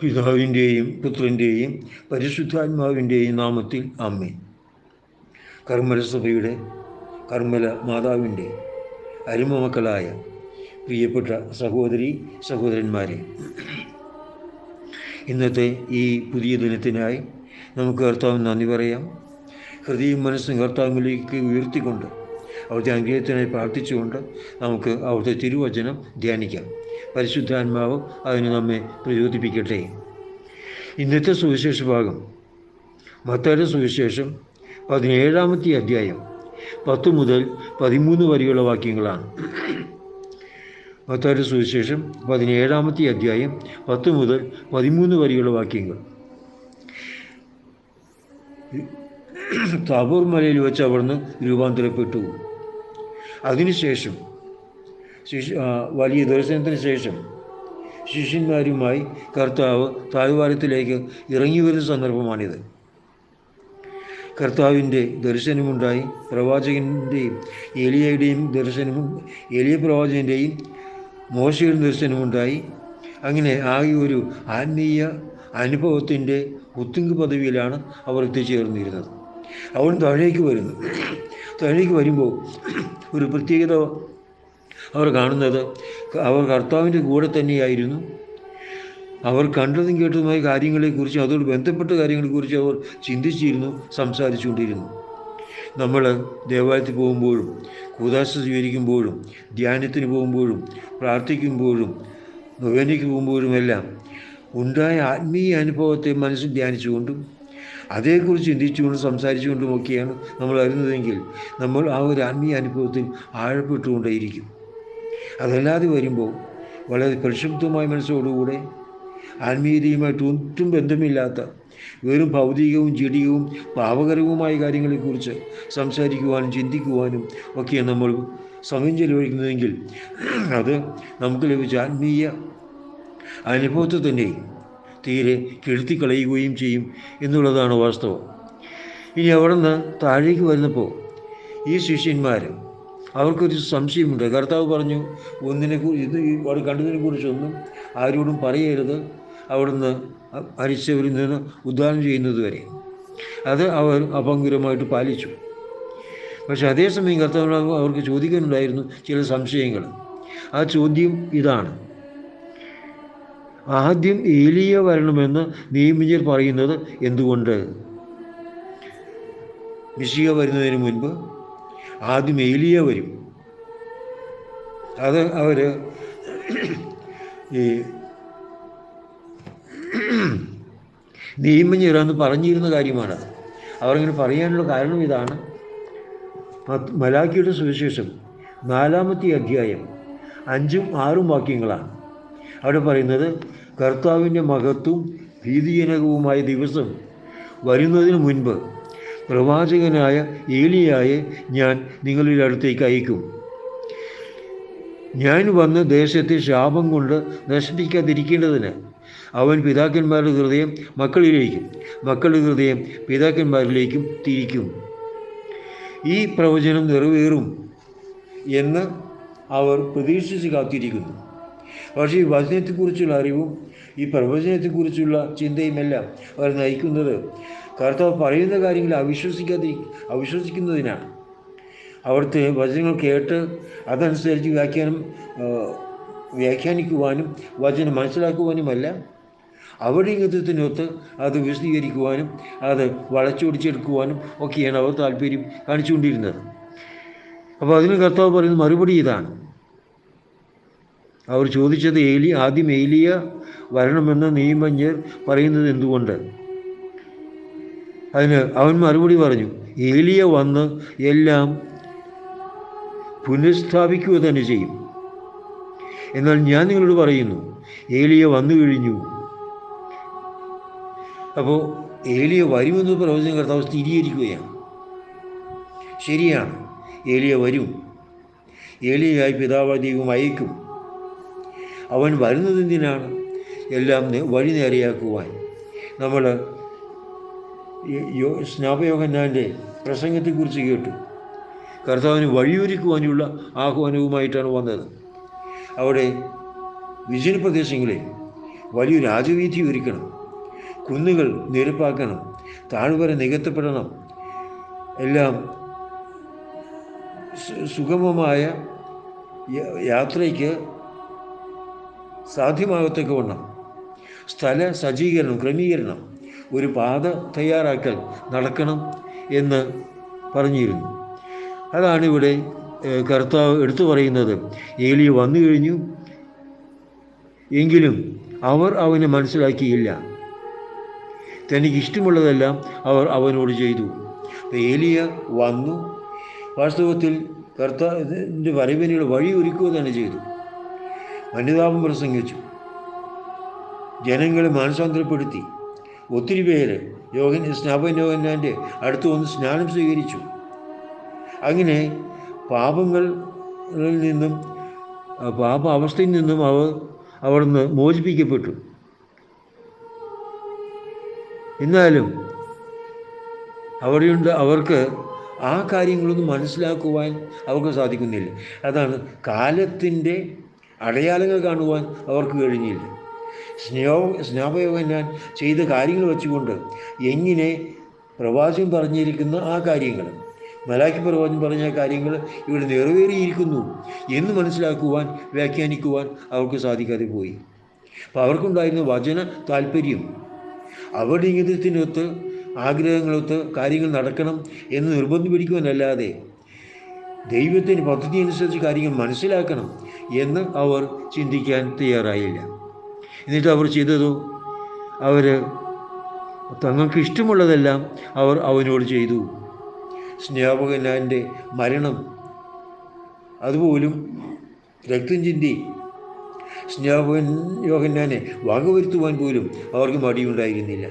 പിതാവിന്റെയും പുത്രന്റെയും പരിശുദ്ധാത്മാവിന്റെയും നാമത്തിൽ അമ്മേ കർമ്മലസഭയുടെ കർമ്മല മാതാവിന്റെ അരുമമക്കളായ പ്രിയപ്പെട്ട സഹോദരി സഹോദരന്മാരെ ഇന്നത്തെ ഈ പുതിയ ദിനത്തിനായി നമുക്ക് കർത്താവ് നന്ദി പറയാം. ഹൃദയം മനസ്സും കർത്താവിലേക്ക് ഉയർത്തിക്കൊണ്ട് അവിടുത്തെ അനുഗ്രഹത്തിനായി പ്രാർത്ഥിച്ചുകൊണ്ട് നമുക്ക് അവിടുത്തെ തിരുവചനം ധ്യാനിക്കാം. പരിശുദ്ധാത്മാവ് അതിന് നമ്മെ പ്രചോദിപ്പിക്കട്ടെ. ഇന്നത്തെ സുവിശേഷ ഭാഗം. മത്തായുടെ സുവിശേഷം പതിനേഴാമത്തെ അധ്യായം. പത്ത് മുതൽ പതിമൂന്ന് വരെയുള്ള വാക്യങ്ങളാണ്. മത്താരുടെ സുവിശേഷം പതിനേഴാമത്തെ അധ്യായം പത്ത് മുതൽ പതിമൂന്ന് വരെയുള്ള വാക്യങ്ങൾ. താബൂർ മലയിൽ വെച്ച് അവിടുന്ന് രൂപാന്തരപ്പെട്ടു. അതിനുശേഷം ശിശു വലിയ ദർശനത്തിന് ശേഷം ശിഷ്യന്മാരുമായി കർത്താവ് താഴ്വാരത്തിലേക്ക് ഇറങ്ങി വരുന്ന സന്ദർഭമാണിത്. കർത്താവിന്റെ ദർശനമുണ്ടായി പ്രവാചകന്റെയും എലിയയുടെയും ദർശനവും എലിയ പ്രവാചകന്റെയും മോശയുടെ ദർശനമുണ്ടായി. അങ്ങനെ ആകെ ഒരു ആത്മീയ അനുഭവത്തിന്റെ ഉത്തുങ്ക് പദവിയിലാണ് അവർ എത്തിച്ചേർന്നിരുന്നത്. അവൻ താഴേക്ക് വരുന്നു. താഴേക്ക് വരുമ്പോൾ ഒരു പ്രത്യേകത അവർ കാണുന്നത്. അവർ കർത്താവിന്റെ കൂടെ തന്നെയായിരുന്നു. അവർ കണ്ടതും കേട്ടതുമായ കാര്യങ്ങളെക്കുറിച്ച് അതോട് ബന്ധപ്പെട്ട കാര്യങ്ങളെക്കുറിച്ച് അവർ ചിന്തിച്ചിരുന്നു സംസാരിച്ചുകൊണ്ടിരുന്നു. നമ്മൾ ദേവാലയത്തിൽ പോകുമ്പോഴും കൂതാശ സ്വീകരിക്കുമ്പോഴും ധ്യാനത്തിന് പോകുമ്പോഴും പ്രാർത്ഥിക്കുമ്പോഴും നൊവേനയ്ക്ക് പോകുമ്പോഴുമെല്ലാം ഉണ്ടായ ആത്മീയ അനുഭവത്തെ മനസ്സിൽ ധ്യാനിച്ചുകൊണ്ടും അതേക്കുറിച്ച് ചിന്തിച്ചുകൊണ്ടും സംസാരിച്ചുകൊണ്ടുമൊക്കെയാണ് നമ്മൾ അറിയുന്നതെങ്കിൽ നമ്മൾ ആ ഒരു ആത്മീയ അനുഭവത്തിൽ ആഴപ്പെട്ടുകൊണ്ടേയിരിക്കും. അതല്ലാതെ വരുമ്പോൾ വളരെ പരിശുദ്ധമായ മനസ്സോടുകൂടെ ആത്മീയതയുമായിട്ട് ഒട്ടും ബന്ധമില്ലാത്ത വെറും ഭൗതികവും ജഡികവും പാവകരവുമായ കാര്യങ്ങളെക്കുറിച്ച് സംസാരിക്കുവാനും ചിന്തിക്കുവാനും ഒക്കെ നമ്മൾ സമയം ചെലവഴിക്കുന്നതെങ്കിൽ അത് നമുക്ക് ലഭിച്ച ആത്മീയ അനുഭവത്തെ തന്നെ തീരെ കെടുത്തിക്കളയുകയും ചെയ്യും എന്നുള്ളതാണ് വാസ്തവം. ഇനി അവിടെ നിന്ന് താഴേക്ക് വരുന്നപ്പോൾ ഈ ശിഷ്യന്മാർ അവർക്കൊരു സംശയമുണ്ട്. കർത്താവ് പറഞ്ഞു ഒന്നിനെ ഇത് കണ്ടതിനെ കുറിച്ചൊന്നും ആരോടും പറയരുത്. അവിടുന്ന് മരിച്ചവരിൽ നിന്ന് ഉദ്ധാരണം ചെയ്യുന്നത് വരെ. അത് അവർ അപങ്കുരമായിട്ട് പാലിച്ചു. പക്ഷെ അതേസമയം കർത്താവ് അവർക്ക് ചോദിക്കാനുണ്ടായിരുന്നു ചില സംശയങ്ങൾ. ആ ചോദ്യം ഇതാണ്. ആദ്യം ഏലിയ വരണമെന്ന് നിയമിജർ പറയുന്നത് എന്തുകൊണ്ട്? മിശിക വരുന്നതിന് മുൻപ് ആദ്യം ഏലിയ വരും. അത് അവർ ഈ നിയമഞ്ഞിറാന്ന് പറഞ്ഞിരുന്ന കാര്യമാണത് അവരങ്ങനെ പറയാനുള്ള കാരണം ഇതാണ്. മലാക്കിയുടെ സുവിശേഷം നാലാമത്തെ അധ്യായം അഞ്ചും ആറും വാക്യങ്ങളാണ്. അവിടെ പറയുന്നത് കർത്താവിന്റെ മഹത്വം ഭീതിജനകവുമായ ദിവസം വരുന്നതിന് മുൻപ് പ്രവാചകനായ ഏലിയായെ ഞാൻ നിങ്ങളുടെ അടുത്തേക്ക് അയക്കും. ഞാൻ വന്ന് ദേശത്തെ ശാപം കൊണ്ട് നശിപ്പിക്കാതിരിക്കേണ്ടതിന് അവൻ പിതാക്കന്മാരുടെ ഹൃദയം മക്കളിലേക്കും മക്കളുടെ ഹൃദയം പിതാക്കന്മാരിലേക്കും തിരിക്കും. ഈ പ്രവചനം നിറവേറും എന്ന് അവർ പ്രതീക്ഷിച്ച് കാത്തിരിക്കുന്നു. പക്ഷേ ഈ വചനത്തെക്കുറിച്ചുള്ള അറിവും ഈ പ്രവചനത്തെക്കുറിച്ചുള്ള ചിന്തയുമെല്ലാം അവർ നയിക്കുന്നത്. കർത്താവ് പറയുന്ന കാര്യങ്ങൾ അവിശ്വസിക്കാതി അവിശ്വസിക്കുന്നതിനാണ്. അവിടുത്തെ വചനങ്ങൾ കേട്ട് അതനുസരിച്ച് വ്യാഖ്യാനം വ്യാഖ്യാനിക്കുവാനും വചനം മനസ്സിലാക്കുവാനുമല്ല അവരുടെ ഗതത്തിനൊത്ത് അത് വിശദീകരിക്കുവാനും അത് വളച്ചൊടിച്ചെടുക്കുവാനും ഒക്കെയാണ് അവർ താല്പര്യം കാണിച്ചുകൊണ്ടിരുന്നത്. അപ്പോൾ അതിന് കർത്താവ് പറയുന്ന മറുപടി ഇതാണ്. അവർ ചോദിച്ചത് ഏലി ആദ്യം ഏലിയ വരണമെന്ന് നിയമജ്ഞർ പറയുന്നത് എന്തുകൊണ്ട്? അതിന് അവൻ മറുപടി പറഞ്ഞു ഏലിയ വന്ന് എല്ലാം പുനഃസ്ഥാപിക്കുക തന്നെ ചെയ്യും. എന്നാൽ ഞാൻ നിങ്ങളോട് പറയുന്നു ഏലിയ വന്നു കഴിഞ്ഞു. അപ്പോൾ ഏലിയ വരുമെന്ന് പ്രവചന കർത്താവ് സ്ഥിരീകരിക്കുകയാണ്. ശരിയാണ് ഏലിയ വരും. ഏലിയായി പിതാവ് ദൈവം അയക്കും. അവൻ വരുന്നത് എന്തിനാണ്? എല്ലാം വഴി നേരെയാക്കുവാൻ. നമ്മൾ സ്നാപയോഗന്നാന്റെ പ്രസംഗത്തെക്കുറിച്ച് കേട്ടു. കർത്താവിന് വഴിയൊരുക്കുവാനുള്ള ആഹ്വാനവുമായിട്ടാണ് വന്നത്. അവിടെ വിജന പ്രദേശങ്ങളിൽ വലിയ രാജവീതി ഒരുക്കണം. കുന്നുകൾ നിരപ്പാക്കണം. താഴ്വര നികത്തപ്പെടണം. എല്ലാം സുഗമമായ യ- യാത്രയ്ക്ക് സാധ്യമാകത്തക്കവണ്ണം സ്ഥല സജ്ജീകരണം ക്രമീകരണം ഒരു പാത തയ്യാറാക്കൽ നടക്കണം എന്ന് പറഞ്ഞിരുന്നു. അതാണ് ഇവിടെ കർത്താവ് എടുത്തു പറയുന്നത്. ഏലി വന്നു കഴിഞ്ഞു. എങ്കിലും അവർ അവനെ മനസ്സിലാക്കിയില്ല. തനിക്ക് ഇഷ്ടമുള്ളതെല്ലാം അവർ അവനോട് ചെയ്തു. ഏലിയ വന്നു. വാസ്തവത്തിൽ കർത്താവിന്റെ വരവിനുള്ള വഴി ഒരുക്കുക തന്നെ ചെയ്തു. വനിതാപം പ്രസംഗിച്ചു. ജനങ്ങളെ മാനസാന്തരപ്പെടുത്തി. ഒത്തിരി പേര് യോഗൻ സ്നാപൻ യോഗനാന്റെ അടുത്ത് വന്ന് സ്നാനം സ്വീകരിച്ചു. അങ്ങനെ പാപങ്ങളിൽ നിന്നും പാപ അവസ്ഥയിൽ നിന്നും അവർ അവിടുന്ന് മോചിപ്പിക്കപ്പെട്ടു. എന്നാലും അവിടെയുണ്ട് അവർക്ക് ആ കാര്യങ്ങളൊന്നും മനസ്സിലാക്കുവാൻ അവർക്ക് സാധിക്കുന്നില്ല. അതാണ് കാലത്തിന്റെ അടയാളങ്ങൾ കാണുവാൻ അവർക്ക് കഴിഞ്ഞില്ല. സ്നേഹ ഞാൻ ചെയ്ത കാര്യങ്ങൾ വെച്ചുകൊണ്ട് എങ്ങനെ പ്രവാചകൻ പറഞ്ഞിരിക്കുന്ന ആ കാര്യങ്ങൾ. മലാക്കി പ്രവാചകൻ പറഞ്ഞ കാര്യങ്ങൾ ഇവിടെ നിറവേറിയിരിക്കുന്നു എന്ന് മനസ്സിലാക്കുവാൻ വ്യാഖ്യാനിക്കുവാൻ അവർക്ക് സാധിക്കാതെ പോയി. അപ്പോൾ അവർക്കുണ്ടായിരുന്ന വചന താല്പര്യം അവരുടെ ഇംഗിതത്തിനൊത്ത് ആഗ്രഹങ്ങളൊത്ത് കാര്യങ്ങൾ നടക്കണം എന്ന് നിർബന്ധം പിടിക്കുവാനല്ലാതെ ദൈവത്തിന്റെ പദ്ധതി അനുസരിച്ച് കാര്യങ്ങൾ മനസ്സിലാക്കണം എന്ന് അവർ ചിന്തിക്കാൻ തയ്യാറായില്ല. എന്നിട്ട് അവർ ചെയ്തതു അവർ തങ്ങൾക്ക് ഇഷ്ടമുള്ളതെല്ലാം അവർ അവനോട് ചെയ്തു. സ്നേഹകനാന്റെ മരണം അതുപോലും രക്തം ചിന്തി. സ്നേഹപകൻ യോഹന്നാനെ വകവരുത്തുവാൻ പോലും അവർക്ക് മടിയുണ്ടായിരുന്നില്ല.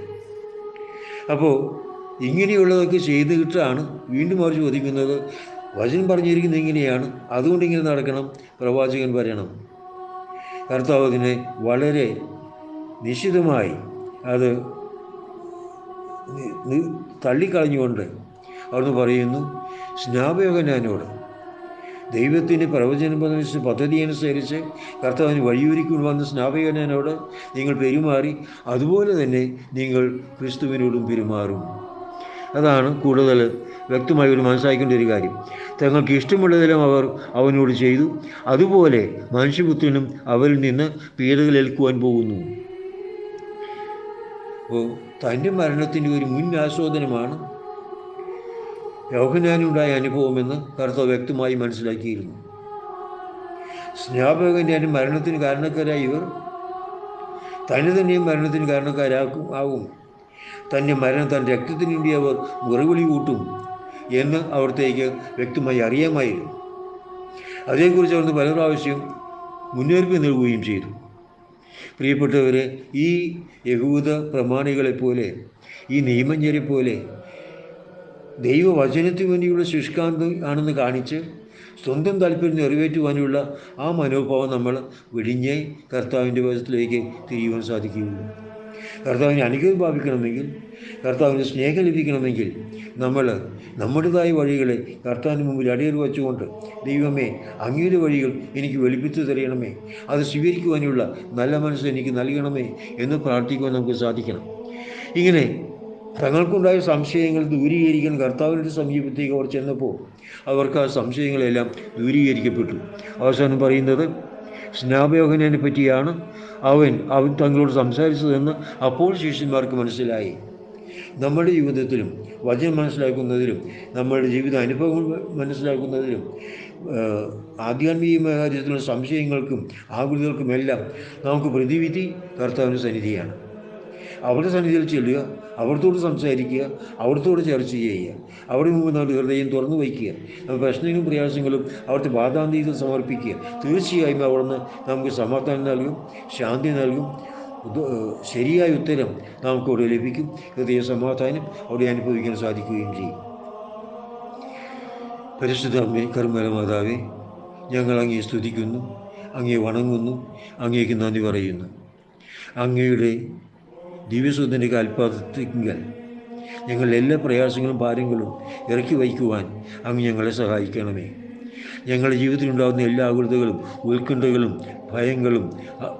അപ്പോൾ ഇങ്ങനെയുള്ളതൊക്കെ ചെയ്തിട്ടാണ് വീണ്ടും അവർ ചോദിക്കുന്നത് വചനം പറഞ്ഞിരിക്കുന്നത് ഇങ്ങനെയാണ്. അതുകൊണ്ട് ഇങ്ങനെ നടക്കണം. പ്രവാചകൻ പറയണം. കർത്താവ് അതിനെ വളരെ നിശ്ചിതമായി അത് തള്ളിക്കളഞ്ഞുകൊണ്ട് അവിടുന്ന് പറയുന്നു സ്നാപയോഗനാനോട് ദൈവത്തിന്റെ പ്രവചന പദ്ധതി അനുസരിച്ച് കർത്താവിന് വഴിയൊരുക്കി വന്ന സ്നാപകനോട് നിങ്ങൾ പെരുമാറി അതുപോലെ തന്നെ നിങ്ങൾ ക്രിസ്തുവിനോടും പെരുമാറും. അതാണ് കൂടുതൽ വ്യക്തമായി ഒരു മനസ്സിലാക്കേണ്ട ഒരു കാര്യം. തങ്ങൾക്ക് ഇഷ്ടമുള്ളതെല്ലാം അവർ അവനോട് ചെയ്തു. അതുപോലെ മനുഷ്യപുത്രനും അവരിൽ നിന്ന് പീഡകൾ ഏൽക്കുവാൻ പോകുന്നു. അപ്പോൾ തന്റെ മരണത്തിന്റെ ഒരു മുൻ ആസ്വാദനമാണ് യോഹനാനുണ്ടായ അനുഭവമെന്ന് കർത്താവ് വ്യക്തമായി മനസ്സിലാക്കിയിരുന്നു. സ്നാപകന്റെ മരണത്തിന് കാരണക്കാരായ ഇവർ. തന്നെ തന്നെയും മരണത്തിന് കാരണക്കാരാക്കും ആകും തന്റെ മരണം തന്റെ രക്തത്തിന് വേണ്ടി അവർ മുറിവിളി കൂട്ടും എന്ന് അവിടത്തേക്ക് വ്യക്തമായി അറിയാമായിരുന്നു. അതേക്കുറിച്ച് അവിടുന്ന് പല പ്രാവശ്യം മുന്നറിയിപ്പ് നൽകുകയും ചെയ്തു. പ്രിയപ്പെട്ടവരെ ഈ യഹൂദ പ്രമാണികളെപ്പോലെ ഈ നിയമജ്ഞരെ പോലെ ദൈവവചനത്തിന് വേണ്ടിയുള്ള ശുഷ്കാന്തം ആണെന്ന് കാണിച്ച് സ്വന്തം താല്പര്യം നിറവേറ്റുവാനുള്ള ആ മനോഭാവം നമ്മൾ വെടിഞ്ഞേ കർത്താവിന്റെ വശത്തിലേക്ക് തിരിയുവാൻ സാധിക്കുകയുള്ളൂ. കർത്താവിനെ അനുഗ്രഹം പ്രാപിക്കണമെങ്കിൽ കർത്താവിന് സ്നേഹം ലഭിക്കണമെങ്കിൽ നമ്മൾ നമ്മുടേതായ വഴികളെ കർത്താവിന് മുമ്പിൽ അടിയിൽ വച്ചുകൊണ്ട് ദൈവമേ അങ്ങയുടെ വഴികൾ എനിക്ക് വെളിപ്പിച്ചു തരയണമേ അത് സ്വീകരിക്കുവാനുള്ള നല്ല മനസ്സ് എനിക്ക് നൽകണമേ എന്ന് പ്രാർത്ഥിക്കുവാൻ നമുക്ക് സാധിക്കണം. ഇങ്ങനെ തങ്ങൾക്കുണ്ടായ സംശയങ്ങൾ ദൂരീകരിക്കാൻ കർത്താവിന്റെ സമീപത്തേക്ക് അവർ ചെന്നപ്പോൾ അവർക്ക് ആ സംശയങ്ങളെല്ലാം ദൂരീകരിക്കപ്പെട്ടു. അവസാനം പറയുന്നത് സ്നാപയോഹനെ പറ്റിയാണ് അവൻ അവൻ തങ്ങളോട് സംസാരിച്ചതെന്ന് അപ്പോൾ ശിഷ്യന്മാർക്ക് മനസ്സിലായി. നമ്മുടെ ജീവിതത്തിലും വചനം മനസ്സിലാക്കുന്നതിലും നമ്മുടെ ജീവിത അനുഭവങ്ങൾ മനസ്സിലാക്കുന്നതിലും ആധ്യാത്മികമായ കാര്യത്തിലുള്ള സംശയങ്ങൾക്കും ആകൃതികൾക്കുമെല്ലാം നമുക്ക് പ്രതിവിധി കർത്താവിന്റെ സന്നിധിയാണ്. അവരുടെ സന്നിധിയിൽ ചെല്ലുക അവിടത്തോട് സംസാരിക്കുക അവിടത്തോട് ചർച്ച ചെയ്യുക. അവിടെ നമ്മുടെ ഹൃദയം തുറന്നു വയ്ക്കുക. പ്രശ്നങ്ങളും പ്രയാസങ്ങളും അവിടുത്തെ ബാധാന്തിയിൽ സമർപ്പിക്കുക. തീർച്ചയായും അവിടുന്ന് നമുക്ക് സമാധാനം നൽകും ശാന്തി നൽകും ശരിയായ ഉത്തരം നമുക്ക് അവിടെ ലഭിക്കും. ഹൃദയ സമാധാനം അവിടെ അനുഭവിക്കാൻ സാധിക്കുകയും ചെയ്യും. പരിശുദ്ധ അമ്മേ കർമ്മല മാതാവേ ഞങ്ങൾ അങ്ങേ സ്തുതിക്കുന്നു അങ്ങേ വണങ്ങുന്നു അങ്ങേക്ക് നന്ദി പറയുന്നു. അങ്ങയുടെ ദിവ്യസുദ്ധന്റെ കാൽപാദത്തിങ്കൽ ഞങ്ങളുടെ എല്ലാ പ്രയാസങ്ങളും ഭാരങ്ങളും ഇറക്കി വയ്ക്കുവാൻ അങ്ങ് ഞങ്ങളെ സഹായിക്കണമേ. ഞങ്ങളുടെ ജീവിതത്തിൽ ഉണ്ടാകുന്ന എല്ലാ ആകുലതകളും ഉത്കണ്ഠകളും ഭയങ്ങളും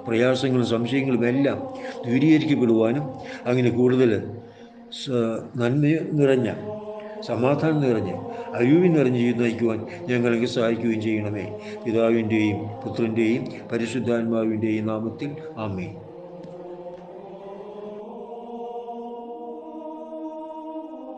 പ്രയാസങ്ങളും സംശയങ്ങളും എല്ലാം ദൂരീകരിക്കപ്പെടുവാനും അങ്ങനെ കൂടുതൽ നന്മ നിറഞ്ഞ സമാധാനം നിറഞ്ഞ് അരൂപി നിറഞ്ഞ് ജീവിതം നയിക്കുവാൻ ഞങ്ങൾക്ക് സഹായിക്കുകയും ചെയ്യണമേ. പിതാവിന്റെയും പുത്രന്റെയും പരിശുദ്ധാത്മാവിന്റെയും നാമത്തിൽ ആമേ